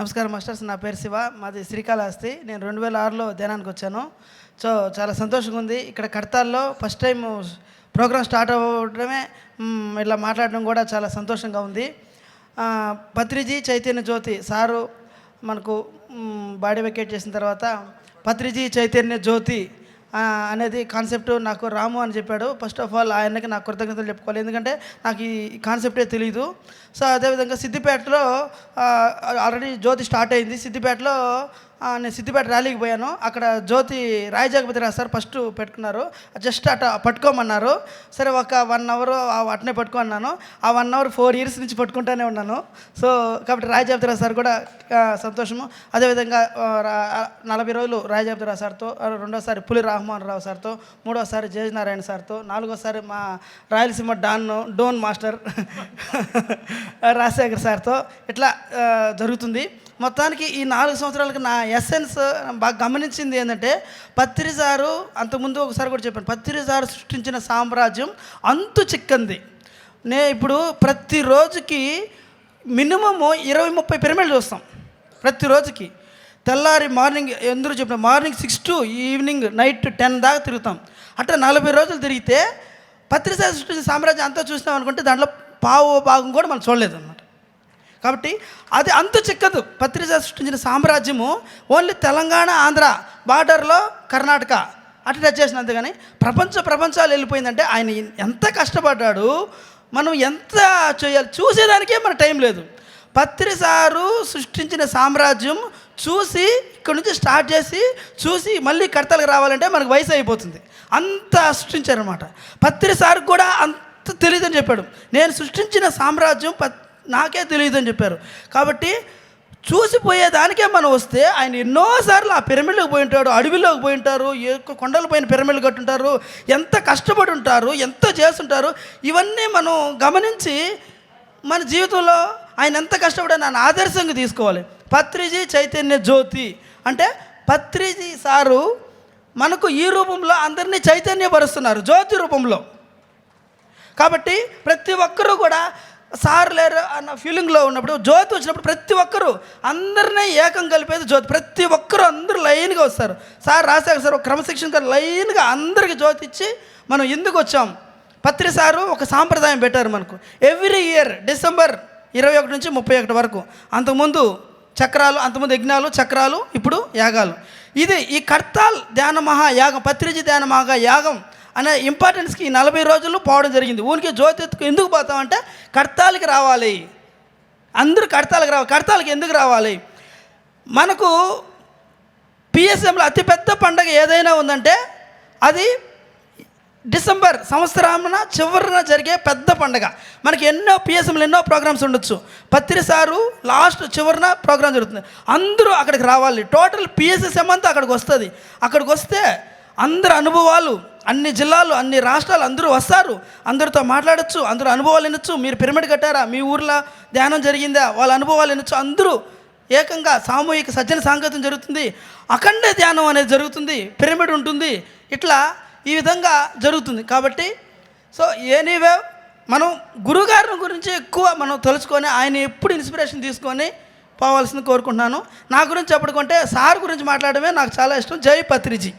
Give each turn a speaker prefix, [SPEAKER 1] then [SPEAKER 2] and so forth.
[SPEAKER 1] నమస్కారం మాస్టర్స్. నా పేరు శివ. మాది శ్రీకాళహస్తి. నేను రెండు వేల ఆరులో ధ్యానానికి వచ్చాను. సో చాలా సంతోషంగా ఉంది. ఇక్కడ కడతాల్లో ఫస్ట్ టైం ప్రోగ్రామ్ స్టార్ట్ అవ్వడమే ఇలా ఇట్లా మాట్లాడడం కూడా చాలా సంతోషంగా ఉంది. పత్రిజీ చైతన్య జ్యోతి సారు మనకు బాడీ వెకేట్ చేసిన తర్వాత పత్రిజీ చైతన్య జ్యోతి అనేది కాన్సెప్ట్ నాకు రాము అని చెప్పాడు. ఫస్ట్ ఆఫ్ ఆల్ ఆయనకి నాకు కృతజ్ఞతలు చెప్పుకోవాలి. ఎందుకంటే నాకు ఈ కాన్సెప్టే తెలియదు సో అదేవిధంగా సిద్దిపేటలో ఆల్రెడీ జ్యోతి స్టార్ట్ అయింది. సిద్దిపేటలో నేను సిద్దిపేట ర్యాలీకి పోయాను. అక్కడ జ్యోతి రాయ జగపతి సార్ ఫస్ట్ పెట్టుకున్నారు. జస్ట్ అట పట్టుకోమన్నారు. సరే ఒక వన్ అవర్ అట్నే పట్టుకున్నాను. ఆ వన్ అవర్ ఫోర్ ఇయర్స్ నుంచి పట్టుకుంటూనే ఉన్నాను. సో కాబట్టి రాయ జగపతి సార్ కూడా సంతోషము. అదేవిధంగా రా- నలభై రోజులు రాయ జగపతి సార్తో రెండోసారి పులి రామ్మోహన్ రావు సార్తో మూడోసారి జయనారాయణ సార్తో నాలుగోసారి మా రాయలసీమ డాన్ డోన్ మాస్టర్ రాజశేఖర్ సార్తో ఇట్లా జరుగుతుంది. మొత్తానికి ఈ నాలుగు సంవత్సరాలకు నా ఎస్సెన్స్ బాగా గమనించింది ఏంటంటే పత్రిజారు అంతకుముందు ఒకసారి కూడా చెప్పాను పత్రిజారు సృష్టించిన సామ్రాజ్యం అంతు చిక్కంది. నే ఇప్పుడు ప్రతిరోజుకి మినిమము ఇరవై ముప్పై పిరమిడ్లు చూస్తాం. ప్రతిరోజుకి తెల్లారి మార్నింగ్ ఎందుకు చెప్పిన morning six to evening night ten దాకా తిరుగుతాం. అట్లా నలభై రోజులు తిరిగితే పత్రిసారి సృష్టించిన సామ్రాజ్యం అంతా చూసినాం అనుకుంటే దాంట్లో పావు భాగం కూడా మనం చూడలేదు కాబట్టి అది అంత చిక్కదు. పత్రిక సృష్టించిన సామ్రాజ్యము ఓన్లీ తెలంగాణ ఆంధ్ర బార్డర్లో కర్ణాటక. అటు టచ్ చేసిన అంతేగాని ప్రపంచ ప్రపంచాలు వెళ్ళిపోయిందంటే ఆయన ఎంత కష్టపడ్డాడు మనం ఎంత చేయాలి చూసేదానికే మన టైం లేదు. పత్రిసారు సృష్టించిన సామ్రాజ్యం చూసి ఇక్కడ నుంచి స్టార్ట్ చేసి చూసి మళ్ళీ కడతలకు రావాలంటే మనకు వయసు అయిపోతుంది. అంత సృష్టించారనమాట పత్రిసారు కూడా అంత తెలియదని చెప్పాడు. నేను సృష్టించిన సామ్రాజ్యం పత్ నాకే తెలియదని చెప్పారు. కాబట్టి చూసిపోయేదానికే మనం వస్తే ఆయన ఎన్నోసార్లు ఆ పిరమిడ్లోకి పోయి ఉంటాడు అడవిలోకి పోయి ఉంటారు ఎక్కువ కొండల పిరమిడ్లు కట్టుంటారు ఎంత కష్టపడి ఉంటారు ఎంత చేస్తుంటారు ఇవన్నీ మనం గమనించి మన జీవితంలో ఆయన ఎంత కష్టపడి నన్ను ఆదర్శంగా తీసుకోవాలి. పత్రిజీ చైతన్య జ్యోతి అంటే పత్రిజీ సారు మనకు ఈ రూపంలో అందరినీ చైతన్యపరుస్తున్నారు జ్యోతి రూపంలో. కాబట్టి ప్రతి ఒక్కరూ కూడా సార్ లేరు అన్న ఫీలింగ్లో ఉన్నప్పుడు జ్యోతి వచ్చినప్పుడు ప్రతి ఒక్కరూ అందరినీ ఏకం కలిపేది జ్యోతి. ప్రతి ఒక్కరూ అందరూ లైన్గా వస్తారు. సార్ రాశాక సార్ ఒక క్రమశిక్షణ లైన్గా అందరికి జ్యోతి ఇచ్చి మనం ఎందుకు వచ్చాం? పత్రి సారు ఒక సాంప్రదాయం పెట్టారు మనకు. ఎవ్రీ ఇయర్ డిసెంబర్ ఇరవై ఒకటి నుంచి ముప్పై ఒకటి వరకు అంతకుముందు చక్రాలు అంతకుముందు యజ్ఞాలు చక్రాలు ఇప్పుడు యాగాలు. ఇది ఈ కర్తాల్ ధ్యాన మహాయాగం పత్రిజీ ధ్యాన మహా యాగం అనే ఇంపార్టెన్స్కి ఈ నలభై రోజులు పోవడం జరిగింది. ఊరికి జ్యోతి ఎందుకు పోతామంటే కర్తాలకి రావాలి. అందరూ కడతాలకు రావాలి. కడతాలకి ఎందుకు రావాలి? మనకు పిఎస్ఎంలో అతిపెద్ద పండగ ఏదైనా ఉందంటే అది డిసెంబర్ సంవత్సరాన చివరిన జరిగే పెద్ద పండగ. మనకి ఎన్నో పిఎస్ఎంలు ఎన్నో ప్రోగ్రామ్స్ ఉండొచ్చు. పత్రిసారు లాస్ట్ చివరిన ప్రోగ్రామ్ జరుగుతుంది. అందరూ అక్కడికి రావాలి. టోటల్ పిఎస్ఎస్ఎం అంతా అక్కడికి వస్తుంది. అక్కడికి వస్తే అందరి అనుభవాలు అన్ని జిల్లాలు అన్ని రాష్ట్రాలు అందరూ వస్తారు. అందరితో మాట్లాడొచ్చు అందరూ అనుభవాలు వినొచ్చు. మీరు పిరమిడ్ కట్టారా? మీ ఊర్లో ధ్యానం జరిగిందా? వాళ్ళ అనుభవాలు వినొచ్చు. అందరూ ఏకంగా సామూహిక సజ్జన సాంకేతం జరుగుతుంది. అఖండ ధ్యానం అనేది జరుగుతుంది. పిరమిడ్ ఉంటుంది. ఇట్లా ఈ విధంగా జరుగుతుంది. కాబట్టి సో ఎనీవే మనం గురుగారి గురించి ఎక్కువ మనం తెలుసుకొని ఆయన ఎప్పుడు ఇన్స్పిరేషన్ తీసుకొని పోవాల్సింది కోరుకుంటున్నాను. నా గురించి చెప్పడుకుంటే సార్ గురించి మాట్లాడమే నాకు చాలా ఇష్టం. జై పత్రిజీ.